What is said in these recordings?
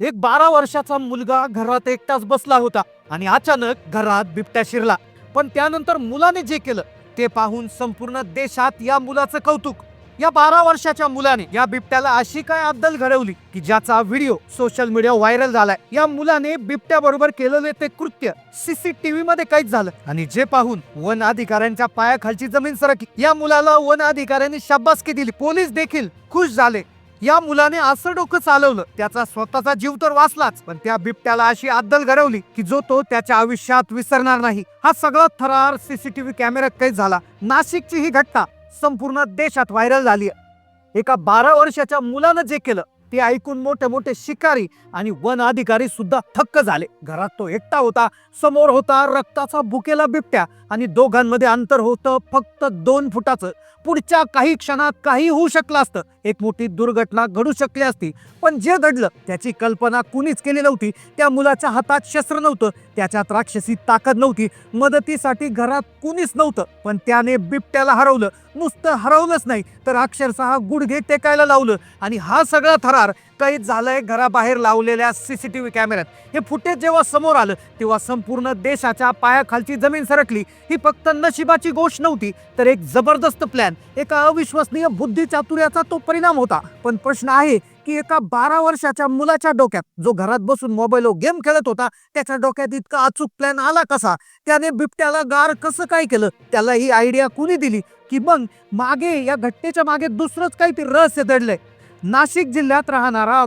एक बारा वर्षाचा मुलगा घरात एकटाच बसला होता आणि अचानक घरात बिबट्या शिरला. पण त्यानंतर मुलाने जे केलं ते पाहून संपूर्ण देशात या मुलाचं कौतुक. या बारा वर्षाच्या मुलाने या बिबट्याला अशी काय अद्दल घडवली की ज्याचा व्हिडिओ सोशल मीडिया व्हायरल झालाय? या मुलाने बिबट्या बरोबर केलेले ते कृत्य सीसीटीव्ही मध्ये काहीच झालं आणि जे पाहून वन अधिकाऱ्यांच्या पायाखालची जमीन सरकली. या मुलाला वन अधिकाऱ्यांनी शाबासकी दिली. पोलीस देखील खुश झाले. या मुलाने असं डोकं चालवलं त्याचा स्वतःचा जीव तर वाचलाच पण त्या बिबट्याला अशी अद्दल घडवली की जो तो त्याच्या आयुष्यात विसरणार नाही. हा सगळा थरार सीसीटीव्ही कॅमेऱ्यात कैद झाला. नाशिकची ही घटना संपूर्ण देशात व्हायरल झाली एका बारा वर्षाच्या मुलानं जे केलं ते ऐकून मोठे मोठे शिकारी आणि वन अधिकारी सुद्धा थक्क झाले. घरात तो एकटा होता समोर होता रक्ताचा बुकेला बिबट्या आणि दोघांमध्ये अंतर होतं फक्त दोन फुटाचं. पुढच्या काही क्षणात काही होऊ शकलं असतं एक मोठी दुर्घटना घडू शकली असती. पण जे घडलं त्याची कल्पना कुणीच केली नव्हती. त्या मुलाच्या हातात शस्त्र नव्हतं. त्याच्यात राक्षसी ताकद नव्हती. मदतीसाठी घरात कुणीच नव्हतं. पण त्याने बिबट्याला हरवलं. नुसतं हरवलंच नाही तर अक्षरशः गुडघे टेकायला लावलं. आणि हा सगळा थरार काही झालंय घराबाहेर लावलेल्या सी सी टी व्ही कॅमेऱ्यात. हे फुटेज जेव्हा समोर आलं तेव्हा संपूर्ण देशाच्या पायाखालची जमीन सरकली. ही फक्त नशिबाची गोष्ट नव्हती तर एक जबरदस्त प्लॅन एका अविश्वसनीय बुद्धी चातुर्याचा तो परिणाम होता. पण प्रश्न आहे की एका बारा वर्षाच्या मुलाच्या डोक्यात जो घरात बसून मोबाईलवर गेम खेळत होता त्याच्या डोक्यात इतका अचूक प्लॅन आला कसा? त्याने बिबट्याला गार कसं काय केलं? त्याला ही आयडिया कुणी दिली? की मग मागे या घटनेच्या मागे दुसरंच काहीतरी रहस्य दडलंय. नाशिक जिल्ह्यात राहणारा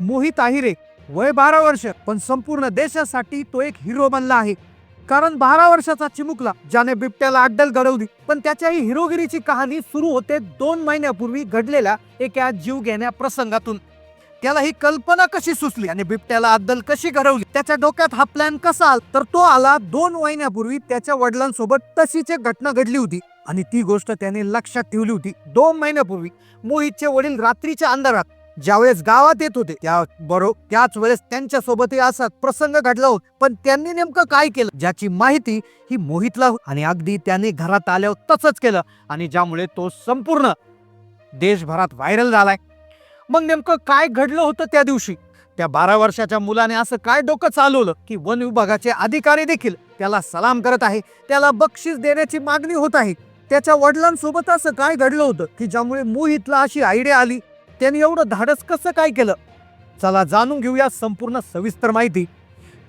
मोहित आहिरे वय बारा वर्ष पण संपूर्ण देशासाठी तो एक हिरो बनला आहे. कारण बारा वर्षाचा चिमुकला ज्याने बिबट्याला अड्डल घडवली पण त्याच्याही हिरोगिरीची कहाणी सुरू होते दोन महिन्यापूर्वी घडलेल्या एका जीव घेण्या प्रसंगातून. त्याला ही कल्पना कशी सुचली आणि बिबट्याला अद्दल कशी घडवली त्याच्या डोक्यात हा प्लॅन कसा आला? तर तो आला दोन महिन्यापूर्वी त्याच्या वडिलांसोबत तशीच एक घटना घडली होती आणि ती गोष्ट त्याने लक्षात ठेवली होती. दोन महिन्यापूर्वी मोहितचे वडील रात्रीच्या अंधारात ज्यावेळेस गावात येत होते त्या बरोबर त्याच वेळेस त्यांच्या सोबतही असा प्रसंग घडला होता. पण त्यांनी नेमकं काय केलं? ज्याची माहिती ही मोहितला आणि अगदी त्याने घरात आल्यावर तसंच केलं आणि ज्यामुळे तो संपूर्ण देशभरात व्हायरल झालाय. मग नेमकं काय घडलं होतं त्या दिवशी? त्या बारा वर्षाच्या मुलाने असं काय डोकं चालवलं की वन विभागाचे अधिकारी देखील त्याला सलाम करत आहे त्याला बक्षीस देण्याची मागणी होत आहे? त्याच्या वडिलांसोबत असं काय घडलं होतं की ज्यामुळे मोहितला अशी आयडिया आली? त्याने एवढं धाडस कसं काय केलं? चला जाणून घेऊया संपूर्ण सविस्तर माहिती.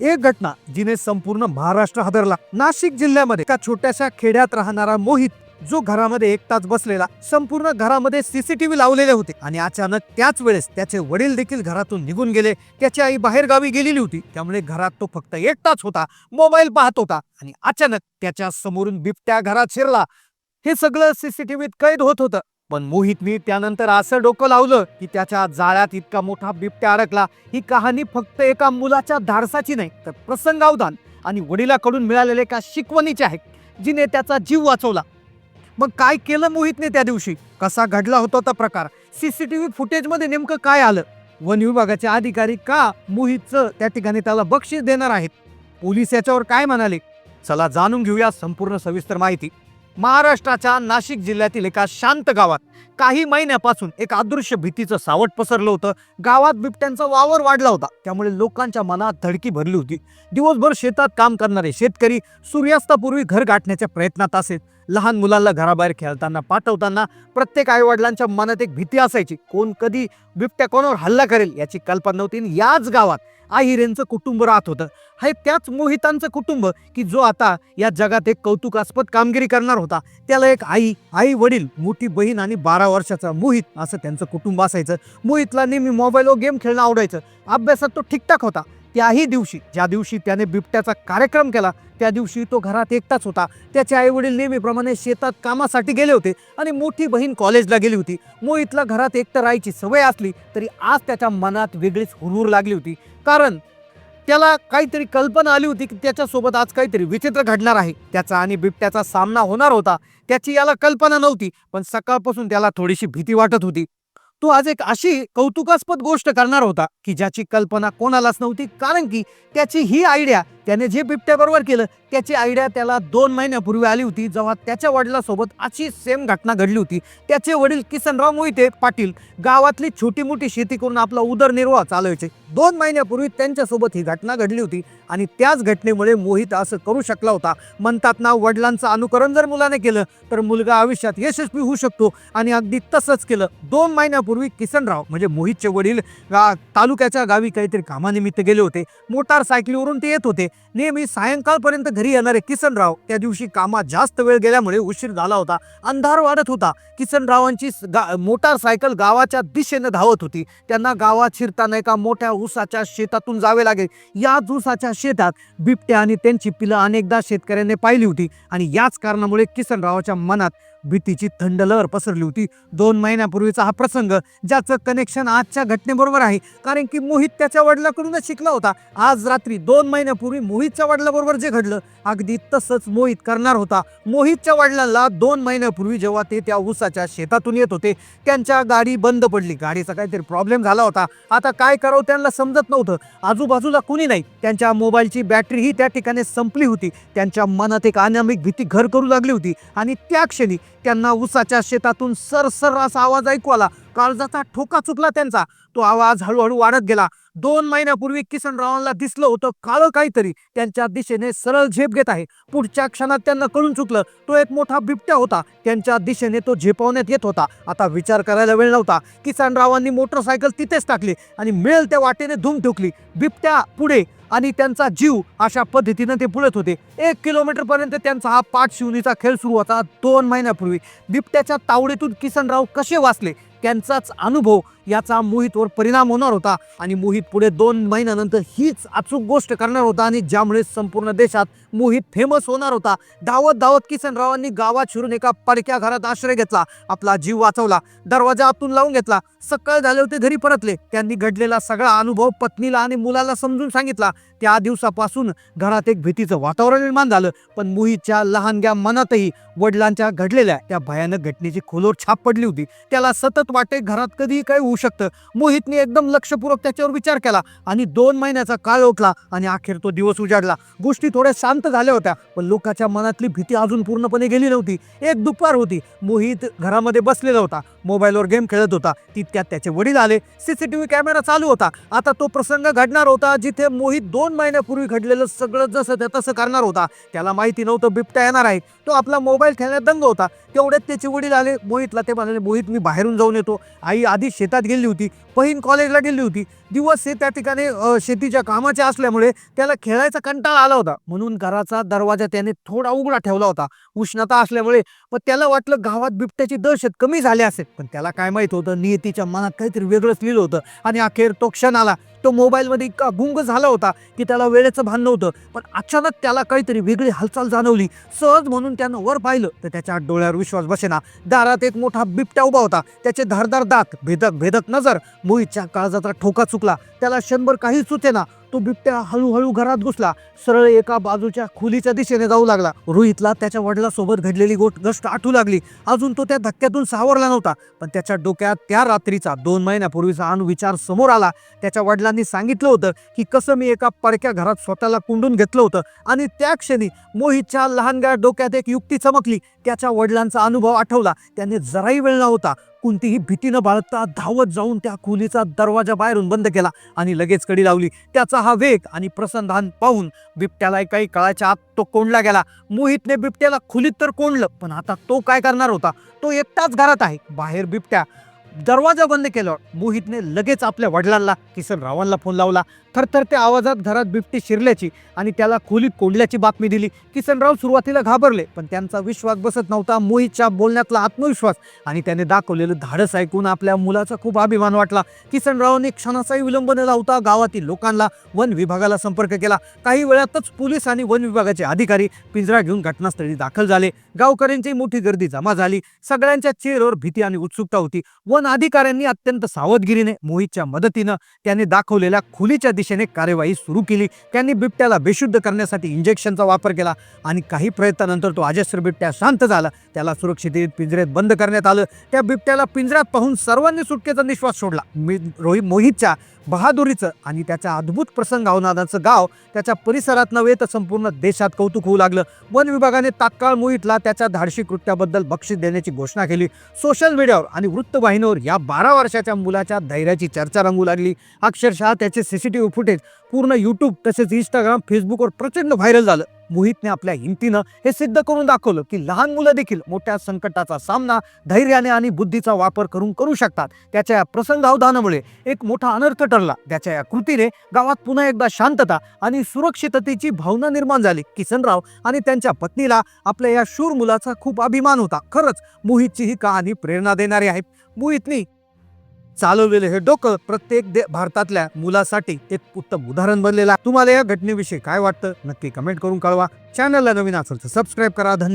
एक घटना जिने संपूर्ण महाराष्ट्र हादरला. नाशिक जिल्ह्यामध्ये एका छोट्याशा खेड्यात राहणारा मोहित जो घरामध्ये एकटाच बसलेला संपूर्ण घरामध्ये सीसीटीव्ही लावलेले होते. आणि अचानक त्याच वेळेस त्याचे वडील देखील घरातून निघून गेले. त्याची आई बाहेर गावी गेलेली होती. त्यामुळे घरात तो फक्त एकटाच होता. मोबाईल पाहत होता. आणि अचानक त्याच्या समोरून बिबट्या घरात शिरला. हे सगळं सीसीटीव्हीत कैद होत होतं. पण मोहितनी त्यानंतर असं डोकं लावलं की त्याच्या जाळ्यात इतका मोठा बिबट्या अडकला. ही कहाणी फक्त एका मुलाच्या धाडसाची नाही तर प्रसंगावधान आणि वडिलाकडून मिळालेल्या एका शिकवणीची आहे. जिने त्याचा जीव वाचवला. मग काय केलं मोहितने त्या दिवशी? कसा घडला होता तो प्रकार? सीसीटीव्ही फुटेजमध्ये नेमकं काय आलं? वन विभागाचे अधिकारी का मोहितचं त्या ठिकाणी त्याला बक्षीस देणार आहेत? पोलीस याच्यावर काय म्हणाले? चला जाणून घेऊया संपूर्ण सविस्तर माहिती. महाराष्ट्राच्या नाशिक जिल्ह्यातील एका शांत गावात काही महिन्यापासून एक अदृश्य भीतीचं सावट पसरलं होतं. गावात बिबट्यांचा वावर वाढला होता. त्यामुळे लोकांच्या मनात धडकी भरली होती. दिवसभर शेतात काम करणारे शेतकरी सूर्यास्तापूर्वी घर गाठण्याच्या प्रयत्नात असेल. लहान मुलांना घराबाहेर खेळताना पाठवताना प्रत्येक आईवडिलांच्या मनात एक भीती असायची. कोण कधी बिबट्या कोणावर हल्ला करेल याची कल्पना नव्हती. आणि याच गावात आहिरेंचं कुटुंब राहत होतं. हे त्याच मोहितांचं कुटुंब की जो आता या जगात एक कौतुकास्पद कामगिरी करणार होता. त्याला एक आई आई वडील मोठी बहीण आणि बारा वर्षाचा मोहित असं त्यांचं कुटुंब असायचं. मोहितला नेहमी मोबाईलवर गेम खेळणं आवडायचं. अभ्यासात तो ठीकठाक होता. त्याही दिवशी ज्या दिवशी त्याने बिबट्याचा कार्यक्रम केला त्या दिवशी तो घरात एकटाच होता. त्याचे आईवडील नेहमीप्रमाणे शेतात कामासाठी गेले होते आणि मोठी बहीण कॉलेजला गेली होती. मोहितला घरात एकटं राहायची सवय असली तरी आज त्याच्या मनात वेगळीच हुरहुर लागली होती. कारण त्याला काहीतरी कल्पना आली होती की त्याच्यासोबत आज काहीतरी विचित्र घडणार आहे. त्याचा आणि बिबट्याचा सामना होणार होता. त्याची याला कल्पना नव्हती पण सकाळपासून त्याला थोडीशी भीती वाटत होती. तो आज एक अशी कौतुकास्पद गोष्ट करणार होता की ज्याची कल्पना कोणालाच नव्हती कारण की त्याची ही आयडिया त्याने जे बिबट्याबरोबर केलं त्याची आयडिया त्याला दोन महिन्यापूर्वी आली होती जेव्हा त्याच्या वडिलासोबत अशी सेम घटना घडली होती. त्याचे वडील किसनराव मोहिते पाटील गावातली छोटी मोठी शेती करून आपला उदरनिर्वाह चालवायचे. दोन महिन्यापूर्वी त्यांच्यासोबत ही घटना घडली होती आणि त्याच घटनेमुळे मोहित असं करू शकला होता. म्हणतात ना वडिलांचं अनुकरण जर मुलाने केलं तर मुलगा आयुष्यात यशस्वी होऊ शकतो आणि अगदी तसंच केलं. दोन महिन्यापूर्वी किसनराव म्हणजे मोहितचे वडील गा तालुक्याच्या गावी काहीतरी कामानिमित्त गेले होते. मोटारसायकलीवरून ते येत होते. नेहमी सायंकाळपर्यंत घरी येणारे किसनराव त्या दिवशी कामात जास्त वेळ गेल्यामुळे उशीर झाला होता. अंधार वाढत होता. किसनरावांची गा मोटारसायकल गावाच्या दिशेने धावत होती. त्यांना गावात शिरताना एका मोठ्या ऊसाच्या शेतातून जावे लागेल याच ऊसाच्या शेतात बिबट्या आणि त्यांची पिलं अनेकदा शेतकऱ्यांनी पाहिली होती आणि याच कारणामुळे किसनरावाच्या मनात भीतीची थंड लहर पसरली होती. दोन महिन्यापूर्वीचा हा प्रसंग ज्याचं कनेक्शन आजच्या घटनेबरोबर आहे. कारण की मोहित त्याच्या वडिलाकडूनच शिकला होता. आज रात्री दोन महिन्यापूर्वी मोहितच्या वडिलाबरोबर जे घडलं अगदी तसंच मोहित करणार होता. मोहितच्या वडिलांना दोन महिन्यापूर्वी जेव्हा ते त्या ऊसाच्या शेतातून येत होते त्यांच्या गाडी बंद पडली. गाडीचा काहीतरी प्रॉब्लेम झाला होता. आता काय करावं त्यांना समजत नव्हतं. आजूबाजूला कुणी नाही. त्यांच्या मोबाईलची बॅटरीही त्या ठिकाणी संपली होती. त्यांच्या मनात एक अनामिक भीती घर करू लागली होती. आणि त्या क्षणी त्यांना ऊसाच्या शेतातून सरसर असा आवाज ऐकू आला. काळजाचा ठोका चुकला त्यांचा. तो आवाज हळूहळू वाढत गेला. दोन महिन्यापूर्वी किसनरावांना दिसलं होतं काळं काहीतरी. त्यांच्या दिशेने सरळ झेप घेत आहे. पुढच्या क्षणात त्यांना कळून चुकलं. तो एक मोठा बिबट्या होता. त्यांच्या दिशेने तो झेपावण्यात येत होता. आता विचार करायला वेळ नव्हता. किसनरावांनी मोटरसायकल तिथेच टाकली आणि मिळेल त्या वाटेने धूम ठोकली. बिबट्या पुढे आणि त्यांचा जीव अशा पद्धतीनं ते पुढत होते. एक किलोमीटर पर्यंत त्यांचा हा पाठ शिवणीचा खेळ सुरू होता दोन महिन्यापूर्वी. बिबट्याच्या तावडीतून किसनराव कसे वाचले? त्यांचाच अनुभव याचा मोहितवर परिणाम होणार होता. आणि मोहित पुढे दोन महिन्यानंतर हीच अचूक गोष्ट करणार होता आणि ज्यामुळे संपूर्ण देशात मोहित फेमस होणार होता. धावत धावत किसनरावांनी गावात शिरून एका परक्या घरात आश्रय घेतला. आपला जीव वाचवला. दरवाजा आतून लावून घेतला. सकाळ झाले होते घरी परतले. त्यांनी घडलेला सगळा अनुभव पत्नीला आणि मुलाला समजून सांगितला. त्या दिवसापासून घरात एक भीतीचं वातावरण निर्माण झालं. पण मोहितच्या लहानग्या मनातही वडिलांच्या घडलेल्या त्या भयानक घटनेची खोलोर छाप पडली होती. त्याला सतत वाटे घरात कधीही काही होऊ शकतं. मोहितने एकदम लक्षपूर्वक त्याच्यावर विचार केला आणि दोन महिन्याचा काळ ओतला आणि अखेर तो दिवस उजाडला. गोष्टी थोड्या शांत झाल्या होत्या पण लोकांच्या मनातली भीती अजून पूर्णपणे गेली नव्हती. एक दुपार होती. मोहित घरामध्ये बसलेला होता. मोबाईलवर गेम खेळत होता. तितक्यात त्याचे वडील आले. सीसीटीव्ही कॅमेरा चालू होता. आता तो प्रसंग घडणार होता जिथे मोहित दोन महिन्यापूर्वी घडलेलं सगळं जसं त्या तसं करणार होता. त्याला माहिती नव्हतं बिबट्या येणार आहे. तो आपला मोबाईल खेळण्यात दंग होता. तेवढ्यात त्याचे वडील आले. मोहितला ते म्हणाले मोहित मी बाहेरून जाऊन येतो. आई आधी शेतात गेली होती बहीण कॉलेजला गेली होती. दिवस हे त्या ठिकाणी शेतीच्या कामाचे असल्यामुळे त्याला खेळायचा कंटाळा आला होता. म्हणून घराचा दरवाजा त्याने थोडा उघडा ठेवला होता. उष्णता असल्यामुळे पण त्याला वाटलं गावात बिबट्याची दहशत कमी झाली असेल. पण त्याला काय माहीत होतं नियतीच्या मनात काहीतरी वेगळंच लिहिलं होतं. आणि अखेर तो क्षण आला. तो मोबाईलमध्ये इतका गुंग झाला होता की त्याला वेळेचं भान नव्हतं. पण अचानक त्याला काहीतरी वेगळी हालचाल जाणवली. सहज म्हणून त्यानं वर पाहिलं तर त्याच्या डोळ्यावर विश्वास बसेना. दारात एक मोठा बिबट्या उभा होता. त्याचे धारदार दात भेदक भेदक नजर मोहितच्या काळजाचा ठोका चुकला. त्याला क्षणभर काही सुचेना. तो बिबट्या हळूहळू घरात घुसला. सरळ एका बाजूच्या खोलीच्या दिशेने जाऊ लागला. रोहितला त्याच्या वडिलासोबत घडलेली गोष्ट गोष्ट आठवू लागली. अजून तो त्या धक्क्यातून सावरला नव्हता. पण त्याच्या डोक्यात त्या रात्रीचा दोन महिन्यापूर्वीचा अणुविचार समोर आला. त्याच्या वडिलांनी सांगितलं होतं की कसं मी एका पडक्या घरात स्वतःला कुंडून घेतलं होतं. आणि त्या क्षणी मोहितच्या लहानग्या डोक्यात एक युक्ती चमकली. त्याच्या वडिलांचा अनुभव आठवला. त्याने जराही वेळ नव्हता. कोणतीही भीती न बाळगता धावत जाऊन त्या खोलीचा दरवाजा बाहेरून बंद केला आणि लगेच कडी लावली. त्याचा हा वेग आणि प्रसंधान पाहून बिबट्याला काही काळाच्या आत तो कोंडला गेला. मोहितने बिबट्याला खोलीत तर कोंडलं पण आता तो काय करणार होता? तो एकटाच घरात आहे. बाहेर बिबट्या दरवाजा बंद केल्यावर मोहितने लगेच आपल्या वडिलांना किसन रावांना फोन लावला. थरथरत्या आवाजात घरात बिबटी शिरल्याची आणि त्याला खोलीत कोंडल्याची बातमी दिली. किसनराव सुरुवातीला घाबरले पण त्यांचा विश्वास बसत नव्हता. मोहितच्या बोलण्यातला आत्मविश्वास आणि त्याने दाखवलेलं धाडस ऐकून आपल्या मुलाचा खूप अभिमान वाटला. किसनरावांनी क्षणाचाही विलंब न लावता गावातील लोकांना वन विभागाला संपर्क केला. काही वेळातच पोलीस आणि वन विभागाचे अधिकारी पिंजरा घेऊन घटनास्थळी दाखल झाले. गावकऱ्यांची मोठी गर्दी जमा झाली. सगळ्यांच्या चेहऱ्यावर भीती आणि उत्सुकता होती. वन पण अधिकाऱ्यांनी अत्यंत सावधगिरीने मोहितच्या मदतीनं त्याने दाखवलेल्या खुलीच्या दिशेने कार्यवाही सुरू केली. त्यांनी बिबट्याला बेशुद्ध करण्यासाठी इंजेक्शनचा वापर केला आणि काही प्रयत्नानंतर तो अजस्र बिबट्या शांत झाला. त्याला सुरक्षित पिंजऱ्यात बंद करण्यात आलं. त्या बिबट्याला पिंजऱ्यात पाहून सर्वांनी सुटकेचा निश्वास सोडला. मी रोहित मोहितच्या बहादुरीचं आणि त्याच्या अद्भुत प्रसंग अवनादाचं गाव त्याच्या परिसरात नव्हे तर संपूर्ण देशात कौतुक होऊ लागलं. वन विभागाने तात्काळ मोहितला त्याच्या धाडशी कृत्याबद्दल बक्षीस देण्याची घोषणा केली. सोशल मीडियावर आणि वृत्तवाहिनीवर या बारा वर्षाच्या मुलाच्या धैर्याची चर्चा रंगू लागली. अक्षरशः त्याचे C C T V footage पूर्ण यूट्यूब तसेच इंस्टाग्राम फेसबुकवर प्रचंड व्हायरल झालं. मोहितने आपल्या हिमतीनं हे सिद्ध करून दाखवलं की लहान मुलं देखील मोठ्या संकटाचा सामना धैर्याने आणि बुद्धीचा वापर करून करू शकतात. त्याच्या या प्रसंगावधानामुळे एक मोठा अनर्थ ठरला त्याच्या या कृतीने गावात पुन्हा एकदा शांतता आणि सुरक्षिततेची भावना निर्माण झाली. किसनराव आणि त्यांच्या पत्नीला आपल्या या शूर मुलाचा खूप अभिमान होता. खरंच मोहितची ही कहाणी प्रेरणा देणारी आहे. मोहितनी चालवलेलं हे डोकं प्रत्येक दे भारतातल्या मुलासाठी एक उत्तम उदाहरण बनलेलं तुम्हाला या घटनेविषयी काय वाटतं? नक्की कमेंट करून कळवा. चॅनलला नवीन असेल तर सबस्क्राईब करा. धन्यवाद.